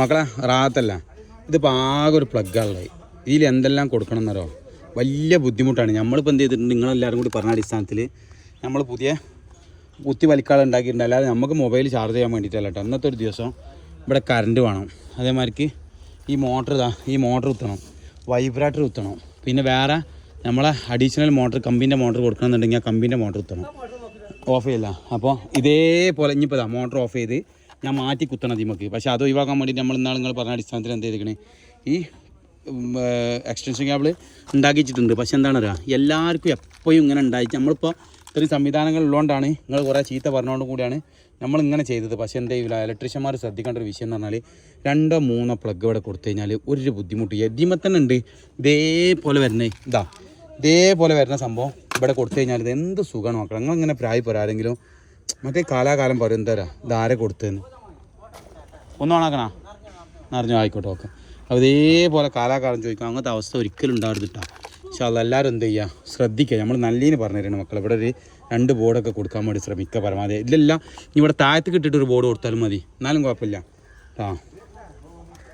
മക്കളെ റാത്തല്ല. ഇതിപ്പോൾ ആകെ ഒരു പ്ലഗാണുള്ളത് ഇതിൽ എന്തെല്ലാം കൊടുക്കണം എന്നറിയോ വലിയ ബുദ്ധിമുട്ടാണ്. നമ്മളിപ്പോൾ എന്ത് ചെയ്തിട്ടുണ്ട്? നിങ്ങളെല്ലാവരും കൂടി പറഞ്ഞ അടിസ്ഥാനത്തിൽ നമ്മൾ പുതിയ കുത്തി വലിക്കാൾ ഉണ്ടാക്കിയിട്ടുണ്ട്. അല്ലാതെ നമുക്ക് മൊബൈൽ ചാർജ് ചെയ്യാൻ വേണ്ടിയിട്ടല്ല കേട്ടോ ഇന്നത്തെ ഒരു ദിവസം ഇവിടെ കറണ്ട് വേണം. അതേമാതിരിക്ക് ഈ മോട്ടർ ഇതാ ഈ മോട്ടർ കുത്തണം. വൈബ്രേറ്റർ കുത്തണം. പിന്നെ വേറെ നമ്മളെ അഡീഷണൽ മോട്ടർ കമ്പിന്റെ മോട്ടർ കൊടുക്കണമെന്നുണ്ടെങ്കിൽ ആ കമ്പിന്റെ മോട്ടർ കുത്തണം. ഓഫ് ചെയ്യില്ല. അപ്പോൾ ഇതേപോലെ ഇനിയിപ്പോൾ മോട്ടർ ഓഫ് ചെയ്ത് ഞാൻ മാറ്റി കുത്തണം നമുക്ക് പക്ഷേ അത് ഒഴിവാക്കാൻ വേണ്ടി നമ്മൾ ഇന്നാൾ നിങ്ങൾ പറഞ്ഞ അടിസ്ഥാനത്തിൽ എന്ത് ചെയ്തിരിക്കണേ? ഈ എക്സ്റ്റൻഷൻ കേബിൾ ഉണ്ടാക്കിച്ചിട്ടുണ്ട് പക്ഷെ എന്താണ് പറയുക എല്ലാവർക്കും എപ്പോഴും ഇങ്ങനെ ഉണ്ടായി. നമ്മളിപ്പോൾ ഇത്രയും സംവിധാനങ്ങൾ ഉള്ളതുകൊണ്ടാണ് നിങ്ങൾ കുറേ ചീത്ത പറഞ്ഞുകൊണ്ട് കൂടിയാണ് നമ്മൾ ഇങ്ങനെ ചെയ്തത്. പക്ഷേ എന്താ ചെയ്യില്ല ഇലക്ട്രീഷ്യന്മാർ ശ്രദ്ധിക്കേണ്ട ഒരു വിഷയം എന്ന് പറഞ്ഞാൽ രണ്ടോ മൂന്നോ പ്ലഗ് ഇവിടെ കൊടുത്തു കഴിഞ്ഞാൽ ഒരു ബുദ്ധിമുട്ട്. എദ്യമ തന്നെ ഉണ്ട്. ഇതേപോലെ വരുന്നേ ഇതാ ഇതേപോലെ വരുന്ന സംഭവം ഇവിടെ കൊടുത്തു കഴിഞ്ഞാൽ ഇത് എന്ത് സുഖമാണ് നോക്കണം നിങ്ങളിങ്ങനെ പ്രായ പോരാ ആരെങ്കിലും? മറ്റേ കാലാകാലം പറയും എന്താ ഇതാരെ കൊടുത്തതെന്ന്. ഒന്ന് ഓണാക്കണോ എന്നറിഞ്ഞു ആയിക്കോട്ടെ ഓക്കെ. അപ്പോൾ ഇതേപോലെ കാലാകാലം ചോദിക്കും അങ്ങനത്തെ അവസ്ഥ ഒരിക്കലും ഉണ്ടാവരുത് കേട്ടോ പക്ഷെ അതെല്ലാവരും എന്ത് ചെയ്യുക ശ്രദ്ധിക്കുക. നമ്മൾ നല്ലതിന് പറഞ്ഞു തരണം മക്കൾ ഇവിടെ ഒരു രണ്ട് ബോർഡൊക്കെ കൊടുക്കാൻ വേണ്ടി ശ്രമിക്കുക പരമാവധി. ഇതിലെല്ലാം ഇനി ഇവിടെ താഴത്ത് കിട്ടിയിട്ട് ഒരു ബോർഡ് കൊടുത്താലും മതി. എന്നാലും കുഴപ്പമില്ല. ആ